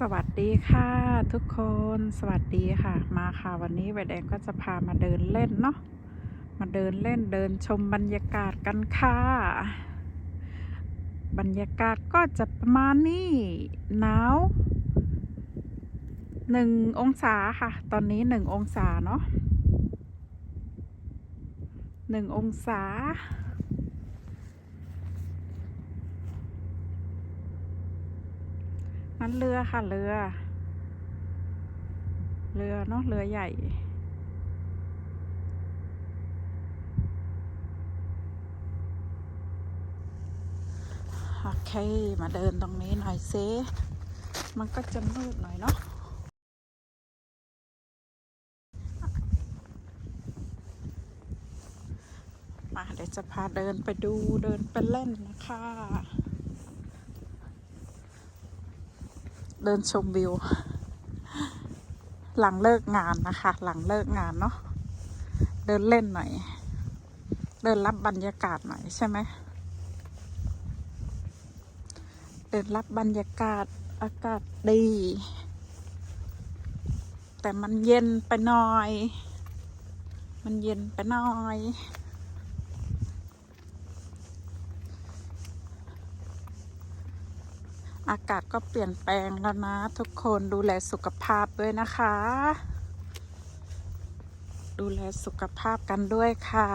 สวัสดีค่ะทุกคนสวัสดีค่ะ มาค่ะวันนี้ใบแดงก็จะพามาเดินเล่นเนาะมาเดินเล่นเดินชมบรรยากาศกันค่ะ บรรยากาศก็จะประมาณนี้หนาวหนึ่งองศาค่ะ ตอนนี้หนึ่งองศาเนาะหนึ่งองศา นั้นเรือค่ะเรือ เรือเนาะเรือใหญ่โอเค มาเดินตรงนี้หน่อยเซมันก็จะมืดหน่อยเนาะมาเดี๋ยวจะพาเดินไปดูเดินไปเล่นนะคะ เดินชมวิว หลังเลิกงานนะคะ หลังเลิกงานเนาะเดินเล่นหน่อย เดินรับบรรยากาศหน่อยใช่ไหมเดินรับบรรยากาศอากาศดี แต่มันเย็นไปหน่อย มันเย็นไปหน่อย อากาศก็เปลี่ยนแปลงแล้วนะ ทุกคนดูแลสุขภาพด้วยนะคะ ดูแลสุขภาพกันด้วยค่ะ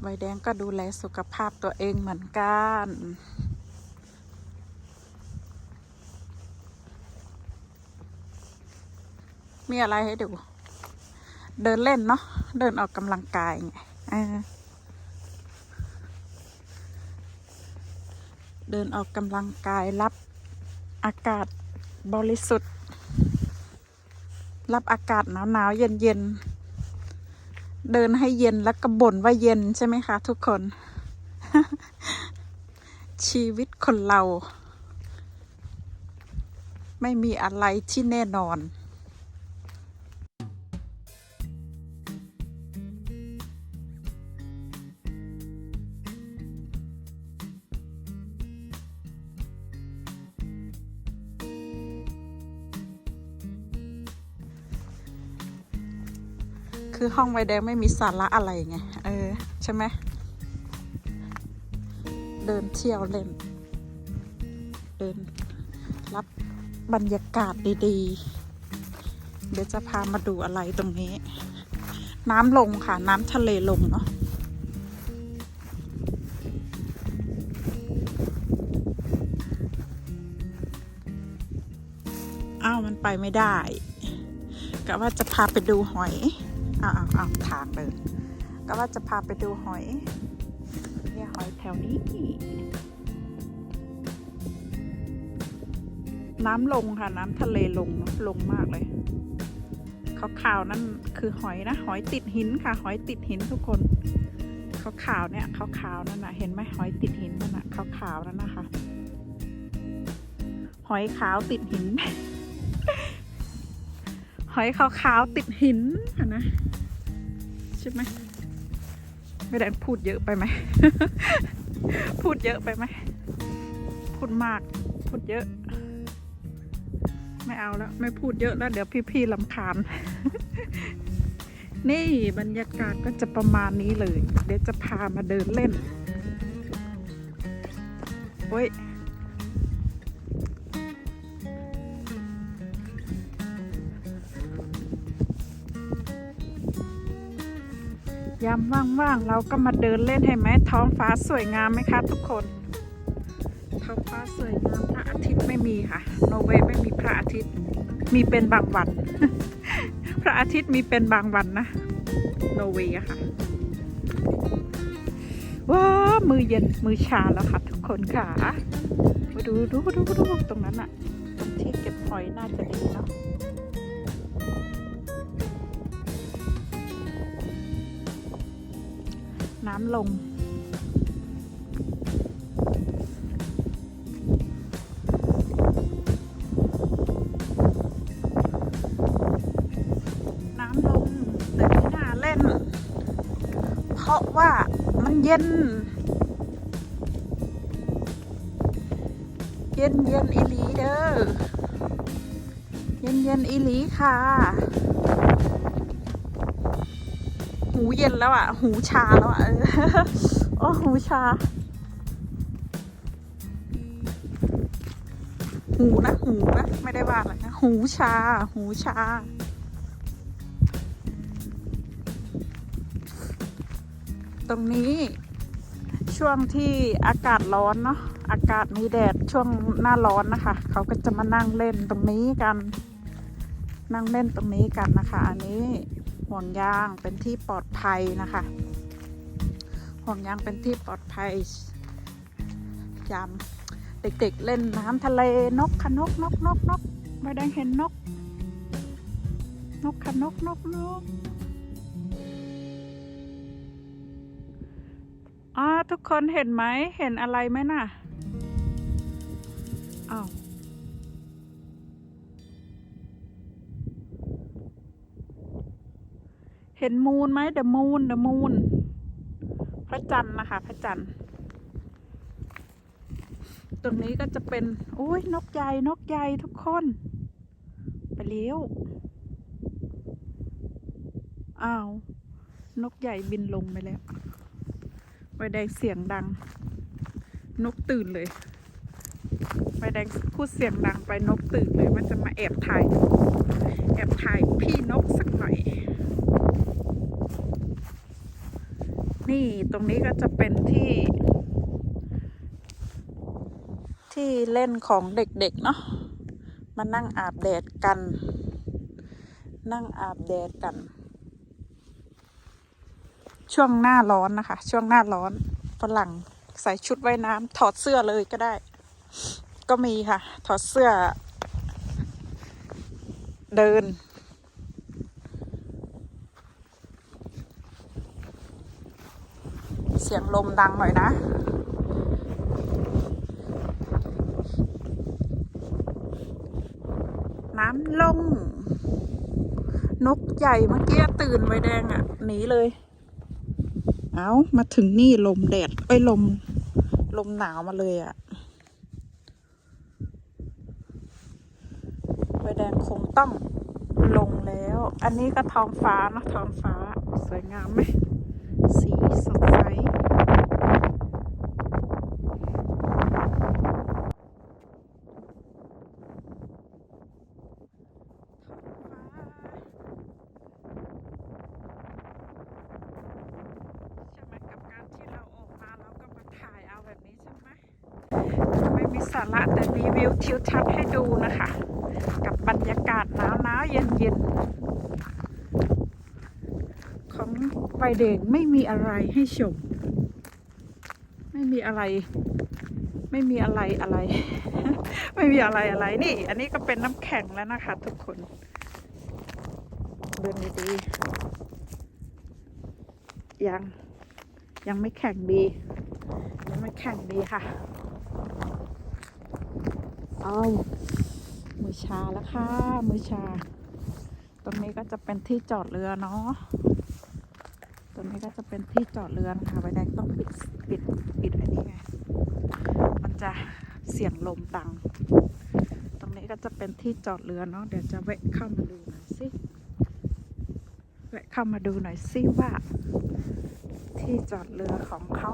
ใบแดงก็ดูแลสุขภาพตัวเองเหมือนกันมีอะไรให้ดู เดินเล่นเนาะ เดินออกกำลังกายไง เดินออกกำลังกายรับอากาศบริสุทธิ์ รับอากาศหนาวหนาวๆเย็นเย็นๆ เดินให้เย็นแล้วก็บ่นว่าเย็นใช่ไหมคะทุกคน ชีวิตคนเรา ไม่มีอะไรที่แน่นอน คือห้องไวแดงไม่มีสาระอะไรไง เออ ใช่ไหม เดินเที่ยวเล่น เดิน รับบรรยากาศดีๆ เดี๋ยวจะพามาดูอะไรตรงนี้ น้ำลงค่ะ น้ำทะเลลงเนาะอ้าวมันไปไม่ได้กะว่าจะพาไปดูหอย อ้าวอ้าวอ้าวทางเลยก็ว่าจะพาไปดูหอย เนี่ยหอยแถวนี้ น้ำลงค่ะ น้ำทะเลลงลงมากเลยขาวๆนั่นคือหอยนะ หอยติดหินค่ะ หอยติดหินทุกคนขาวๆเนี่ยขาวๆนั่นนะเห็นไหมหอยติดหินนั่นนะขาวๆนั่นนะคะ หอยขาวติดหิน หอยขาวๆติดหินนะ ช่ไหมไม่ได้พูดเยอะไปไหม พูดเยอะไปไหม พูดมาก พูดเยอะ ไม่เอาแล้ว ไม่พูดเยอะแล้ว เดี๋ยวพี่ๆลำคาญ นี่บรรยากาศก็จะประมาณนี้เลย เดี๋ยวจะพามาเดินเล่น โอ้ย ยามว่างๆเราก็มาเดินเล่นให้ไหมท้องฟ้าสวยงามไหมคะ ทุกคน ท้องฟ้าสวยงามพระอาทิตย์ไม่มีค่ะ โนเวย์ไม่มีพระอาทิตย์ มีเป็นบางวัน พระอาทิตย์มีเป็นบางวันนะ โนเวย์อะค่ะ ว้ามือเย็นมือชาแล้วค่ะ ทุกคนค่ะ มาดูดูดูดูตรงนั้นอะตรงที่เก็บหอยน่าจะดีเนาะ น้ำลง น้ำลงแต่ไม่น่าเล่น เพราะว่ามันเย็น เย็นเย็นอีหลีเด้อ เย็นเย็นอีหลีค่ะ หูเย็นแล้วอะ หูชาแล้วอะออโอ้หูชา หูนะ หูนะ ไม่ได้ว่าอะไรนะ หูชา หูชาตรงนี้ช่วงที่อากาศร้อนเนาะอากาศมีแดดช่วงหน้าร้อนนะคะ เขาก็จะมานั่งเล่นตรงนี้กัน นั่งเล่นตรงนี้กันนะคะ อันนี้ ห่วงยางเป็นที่ปลอดภัยนะคะห่วงยางเป็นที่ปลอดภัยยามเด็กๆเล่นน้ำทะเลนกคะนกนกนกนกไม่ได้เห็นนก นกคะนกนกนกอ๋อทุกคนเห็นไหมเห็นอะไรไหมน่ะอ้าว เห็นมูนไหมเดอะมูนเดอะมูนพระจันทร์นะคะ พระจันทร์ ตรงนี้ก็จะเป็นโอ้ยนกใหญ่นกใหญ่ทุกคน ไปเลี้ยวอ้าวนกใหญ่บินลงไปแล้วใบแดงเสียงดัง นกตื่นเลยใบแดงพูดเสียงดังไปนกตื่นเลยว่าจะมาแอบถ่าย แอบถ่ายพี่นกสักหน่อย นี่ตรงนี้ก็จะเป็นที่ ที่เล่นของเด็กๆเนาะมานั่งอาบแดดกัน นั่งอาบแดดกัน ช่วงหน้าร้อนนะคะ ช่วงหน้าร้อนฝรั่งใส่ชุดว่ายน้ำถอดเสื้อเลยก็ได้ ก็มีค่ะ ถอดเสื้อ เดิน เสียงลมดังหน่อยนะ น้ำลง นกใหญ่เมื่อกี้ตื่นไว้แดงอะ่ะหนีเลย เอามาถึงนี่ลมแดดเอ้ยลม ลมหนาวมาเลยอะ่ะไวแดงคงต้องลงแล้ว อันนี้ก็ท้องฟ้านะท้องฟ้า สวยงามไหม สีสดใส ใช่ไหมกับการที่เราออกมาเราก็มาถ่ายเอาแบบนี้ใช่ไหมไม่มีสาระแต่มีวิวทิวทัศน์ให้ดูนะคะ กับบรรยากาศหนาวๆเย็นๆของ ใบเด็กไม่มีอะไรให้ชม ไม่มีอะไร ไม่มีอะไรอะไร ไม่มีอะไรอะไรนี่ อันนี้ก็เป็นน้ำแข็งแล้วนะคะ ทุกคนเดินดีๆยัง ยังไม่แข็งดี ยังไม่แข็งดีค่ะเอามือชาแล้วค่ะ มือชา ตรงนี้ก็จะเป็นที่จอดเรือเนาะ ก็จะเป็นที่จอดเรือนะคะใบแดงต้องปิดปิดปิดอันนี้ไง มันจะเสียงลมดัง ตรงนี้ก็จะเป็นที่จอดเรือเนาะ เดี๋ยวจะแวะเข้ามาดูหน่อยสิแวะเข้ามาดูหน่อยสิว่า ที่จอดเรือของเขา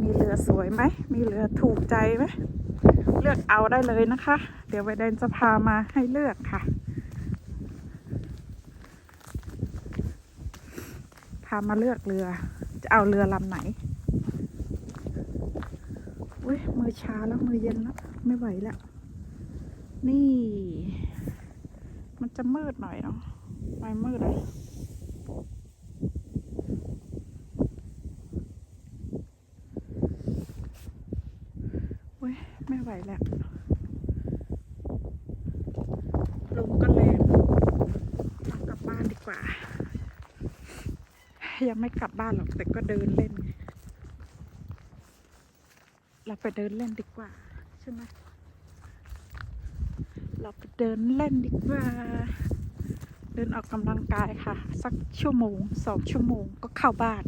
มีเรือสวยไหม มีเรือถูกใจไหม เลือกเอาได้เลยนะคะ เดี๋ยวไวเดนจะพามาให้เลือกค่ะ พามาเลือกเรือ จะเอาเรือลำไหน อุ้ยมือชาแล้วมือเย็นแล้ว ไม่ไหวแล้ว นี่ มันจะมืดหน่อยเนาะไม่มืดเลยอุ้ยไม่ไหวแล้ว ลมก็แรงต้องกลับบ้านดีกว่า ยังไม่กลับบ้านหรอกแต่ก็เดินเล่น เราไปเดินเล่นดีกว่า ใช่ไหมเราไปเดินเล่นดีกว่า เดินออกกำลังกายค่ะ สักชั่วโมงสองชั่วโมงก็เข้าบ้าน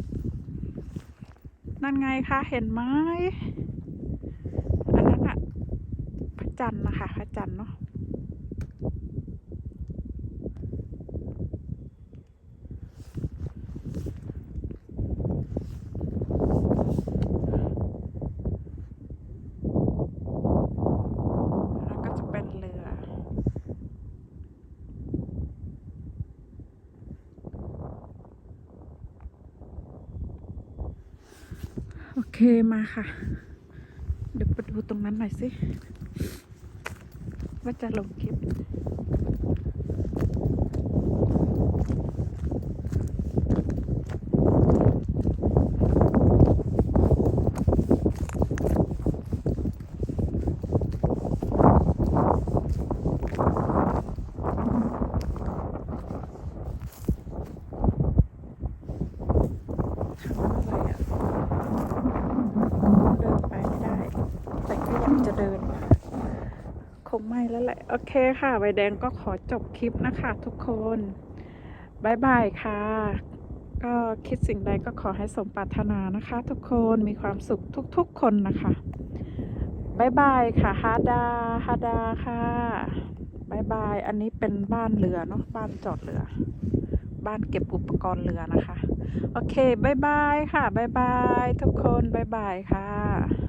นั่นไงคะเห็นไหมอันนั้นอะพระจันทร์นะคะพระจันทร์เนาะแล้วก็จะเป็นเรือ โอเคมาค่ะ เดี๋ยวไปดูตรงนั้นหน่อยสิ ว่าจะลงคลิป ทำอะไรอะ เดินไปไม่ได้ แต่ก็อยากจะเดิน คงไม่แล้วแหละ โอเคค่ะ ใบแดงก็ขอจบคลิปนะคะทุกคนบายบายค่ะ ก็คิดสิ่งใดก็ขอให้สมปรารถนานะคะ ทุกคนมีความสุขทุกๆคนนะคะบายบายค่ะฮาดาฮาดาค่ะบายบาย อันนี้เป็นบ้านเรือเนาะบ้านจอดเรือ บ้านเก็บอุปกรณ์เรือนะคะ โอเคบายบายค่ะบายบายทุกคนบายบายค่ะ